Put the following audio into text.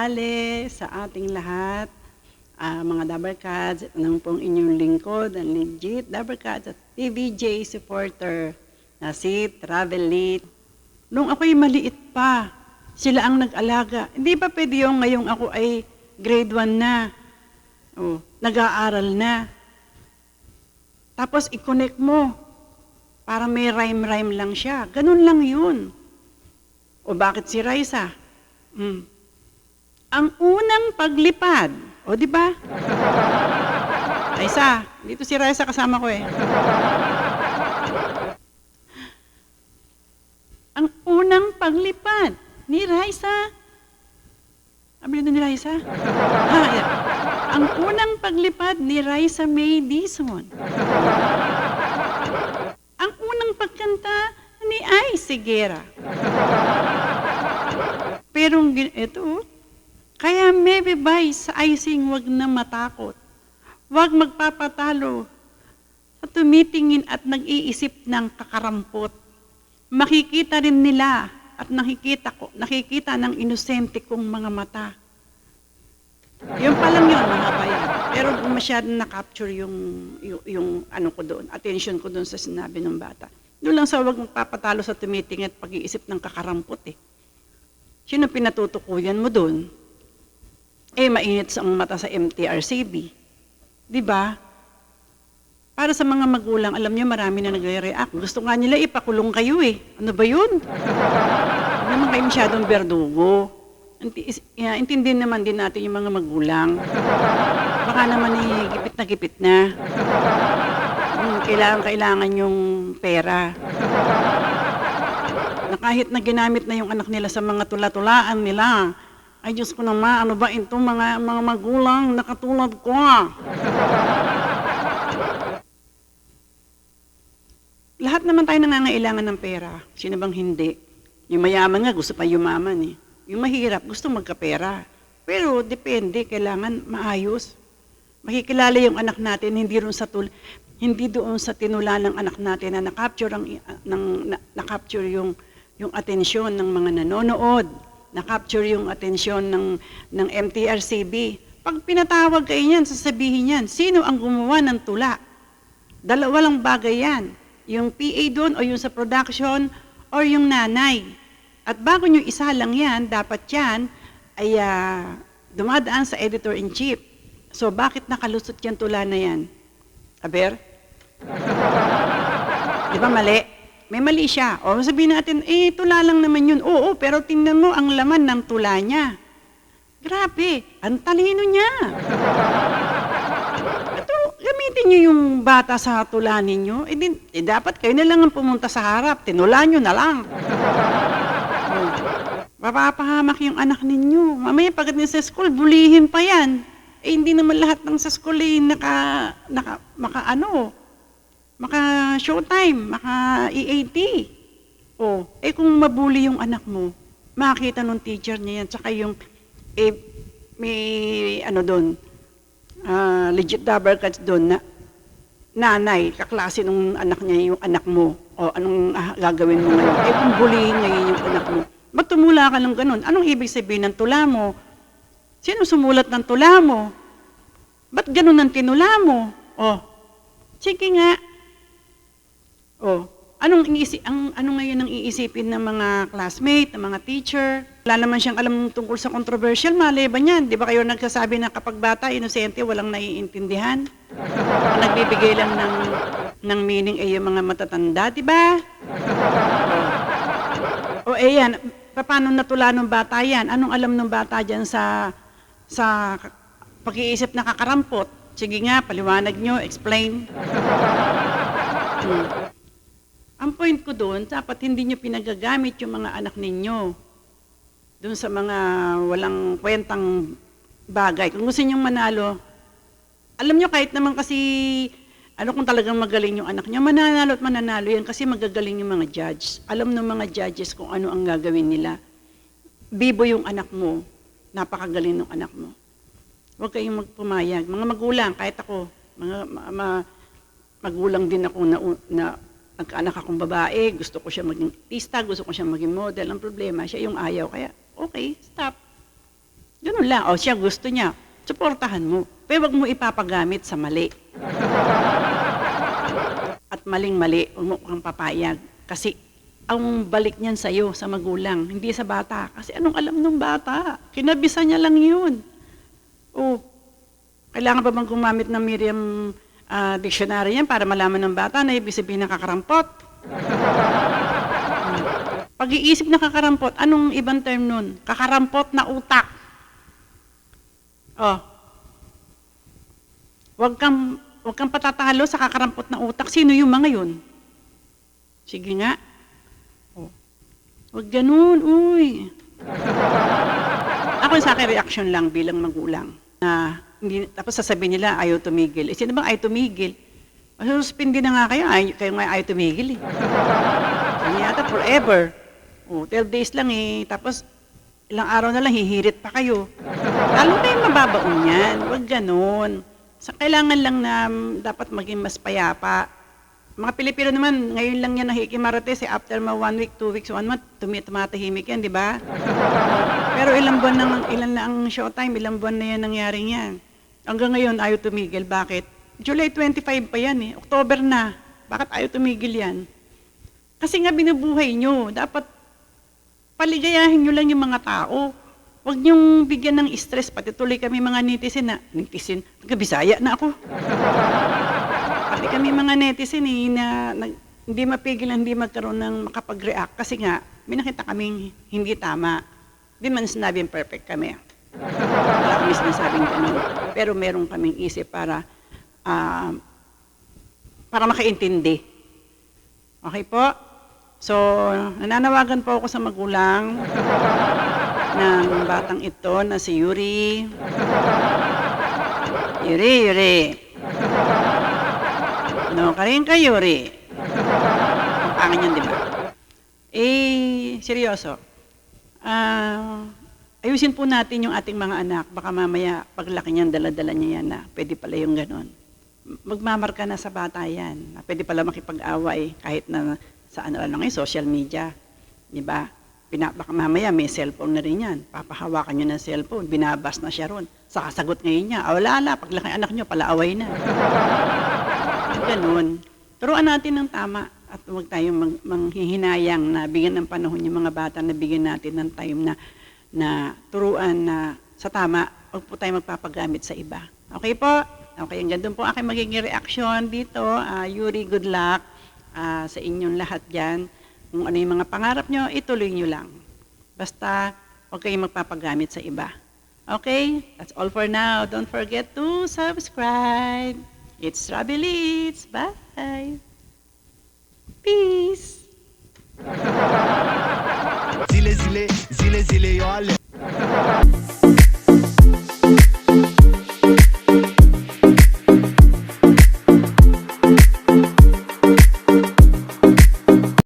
tanghali sa ating lahat. Ah, mga Dabarkads, ito naman pong inyong lingkod, ang legit Dabarkads at TVJ supporter na si Travelit. Nung ako'y maliit pa, sila ang nag-alaga. Hindi ba pwede yung ngayong ako ay grade 1 na, oh, nag-aaral na. Tapos i-connect mo para may rhyme-rhyme lang siya. Ganun lang yun. O bakit si Raisa? Hmm. Ang unang paglipad, o di ba? Raisa, dito si Raisa kasama ko eh. Ang unang paglipad ni Raisa, sabi na ni Raisa? Ha, yan. Ang unang paglipad ni Raisa May Dizon. Ang unang pagkanta ni Ay Sigera. Pero ito, kaya maybe by sa icing wag na matakot. Wag magpapatalo sa tumitingin at nag-iisip ng kakarampot. Makikita rin nila at nakikita ko, nakikita ng inosente kong mga mata. Yung pa lang yun, mahaba yan. Pero masyadong na-capture yung, yung, yung ano ko doon, attention ko doon sa sinabi ng bata. Doon lang sa wag magpapatalo sa tumitingin at pag-iisip ng kakarampot eh. Sino pinatutukuyan mo doon? Eh, mainit ang mata sa MTRCB. Di ba? Para sa mga magulang, alam niyo marami na nagre-react. Gusto nga nila ipakulong kayo eh. Ano ba yun? Huwag naman kayo masyadong berdugo. Intindihin naman din natin yung mga magulang. Baka naman eh, gipit na gipit na. Hmm, kailangan, kailangan yung pera. Na kahit na ginamit na yung anak nila sa mga tula-tulaan nila, ay Diyos ko naman, ano ba ito mga, mga magulang na katulad ko? Lahat naman tayo nangangailangan ng pera. Sino bang hindi? Yung mayaman nga, gusto pa yumaman eh. Yung mahirap, gusto magkapera. Pero depende, kailangan maayos. Makikilala yung anak natin, hindi doon sa tul hindi doon sa tinula ng anak natin na na-capture ang ng na, na-capture yung yung atensyon ng mga nanonood, na-capture yung atensyon ng ng MTRCB. Pag pinatawag kayo niyan, sasabihin niyan, sino ang gumawa ng tula? Dalawa lang bagay yan. Yung PA doon o yung sa production or yung nanay. At bago nyo isa lang yan, dapat yan ay ah, dumadaan sa editor-in-chief. So bakit nakalusot yan tula na yan? Aber? Di ba mali? May mali siya. O sabihin natin, eh, tula lang naman yun. Oo, pero tingnan mo ang laman ng tula niya. Grabe, ang talino niya. Ito, gamitin niyo yung bata sa tula ninyo. Eh, din, eh, dapat kayo na lang ang pumunta sa harap. Tinula niyo na lang. Oh. Mapapahamak yung anak ninyo. Mamaya pagkat sa school, bulihin pa yan. Eh, hindi naman lahat ng sa school eh, naka, naka, maka ano, maka showtime, maka EAT. Oh, eh kung mabuli yung anak mo, makita nung teacher niya yan, tsaka yung, eh, may, ano doon, ah, legit double cuts doon na, nanay, kaklase nung anak niya yung anak mo, o anong ah, gagawin mo ngayon? Eh kung bulihin ngayon yung anak mo, ba't tumula ka ng ganun? Anong ibig sabihin ng tula mo? Sino sumulat ng tula mo? Ba't ganun ang tinula mo? Oh, sige nga. Oh, anong iniisi ang ano ngayon ang iisipin ng mga classmate, ng mga teacher? Wala naman siyang alam tungkol sa controversial, malay ba niyan? Di ba kayo nagsasabi na kapag bata, inosente, walang naiintindihan? Nagbibigay lang ng, ng meaning ay yung mga matatanda, di ba? O eh yan, paano natula ng bata yan? Anong alam ng bata dyan sa, sa pag-iisip na kakarampot? Sige nga, paliwanag nyo, explain. Hmm. Point ko doon, dapat hindi nyo pinagagamit yung mga anak ninyo doon sa mga walang kwentang bagay. Kung gusto nyong manalo, alam nyo kahit naman kasi, ano kung talagang magaling yung anak nyo, mananalo at mananalo yan kasi magagaling yung mga judge. Alam ng mga judges kung ano ang gagawin nila. Bibo yung anak mo, napakagaling ng anak mo. Huwag kayong magpumayag. Mga magulang, kahit ako, mga ma- ma- magulang din ako na, na nagkaanak akong babae, gusto ko siya maging artista, gusto ko siya maging model. Ang problema, siya yung ayaw. Kaya, okay, stop. Ganun lang. O siya gusto niya, suportahan mo. Pero wag mo ipapagamit sa mali. At maling-mali, huwag mo kang papayag. Kasi ang balik niyan sa'yo, sa magulang, hindi sa bata. Kasi anong alam ng bata? Kinabisa niya lang yun. O, kailangan ba bang gumamit ng Miriam ah, dictionary yan para malaman ng bata na ibig sabihin nakakarampot? Pag-iisip na kakarampot, anong ibang term nun? Kakarampot na utak. Oh. Huwag kang, huwag kang patatalo sa kakarampot na utak. Sino yung mga yun? Sige nga. Oh. Huwag ganun, uy. Ako sa akin, reaction lang bilang magulang. Na, hindi, tapos sasabihin nila, ayaw tumigil. Eh, sino bang ayaw tumigil? Masususpindi na nga kayo, ay, kayo nga ayaw tumigil eh. Ano yata, forever. Oh, 12 days lang eh. Tapos, ilang araw na lang, hihirit pa kayo. Lalo kayong mababaon yan. Huwag ganun. Sa kailangan lang na mm, dapat maging mas payapa. Mga Pilipino naman, ngayon lang yan nakikimarates eh. After mga one week, two weeks, one month, tumi tumatahimik yan, di ba? Pero ilang buwan nang, ilan na ang showtime, ilang buwan na yan nangyaring yan. Hanggang ngayon, ayaw tumigil. Bakit? July 25 pa yan eh. October na. Bakit ayaw tumigil yan? Kasi nga binubuhay nyo. Dapat paligayahin nyo lang yung mga tao. Huwag niyong bigyan ng stress. Pati tuloy kami mga netizen na, netizen, nagkabisaya na ako. Pati kami mga netizen eh, na, nag, hindi mapigil, hindi magkaroon ng makapag-react. Kasi nga, may nakita kaming hindi tama. Di man sinabing perfect kami. Wala kami sinasabing ganun. Pero meron kaming isip para, ah, para makaintindi. Okay po? So, nananawagan po ako sa magulang ng batang ito na si Yuri. Yuri, Yuri. No, karin ka, Yuri. Ang pangin yun, di ba? Eh, seryoso. Ah, ayusin po natin yung ating mga anak. Baka mamaya, paglaki niyan, dala-dala niya yan na pwede pala yung ganon. Magmamarka na sa bata yan. Na pwede pala makipag-away kahit na sa ano lang ngayon, social media. Di ba? Pina, baka mamaya may cellphone na rin yan. Papahawakan nyo ng cellphone, binabas na siya ron. Sakasagot ngayon niya, ah, wala la, paglaki anak nyo, palaaway na. Ganun. Turuan natin ng tama at huwag tayong mang, manghihinayang na bigyan ng panahon yung mga bata na bigyan natin ng time na, na turuan na sa tama, huwag po tayo magpapagamit sa iba. Okay po? Okay, hanggang doon po aking magiging reaction dito. Ah, Yuri, good luck ah, sa inyong lahat dyan. Kung ano yung mga pangarap nyo, ituloy nyo lang. Basta, huwag kayong magpapagamit sa iba. Okay? That's all for now. Don't forget to subscribe. It's Robbie Leeds. Bye. Peace. brasileiro olha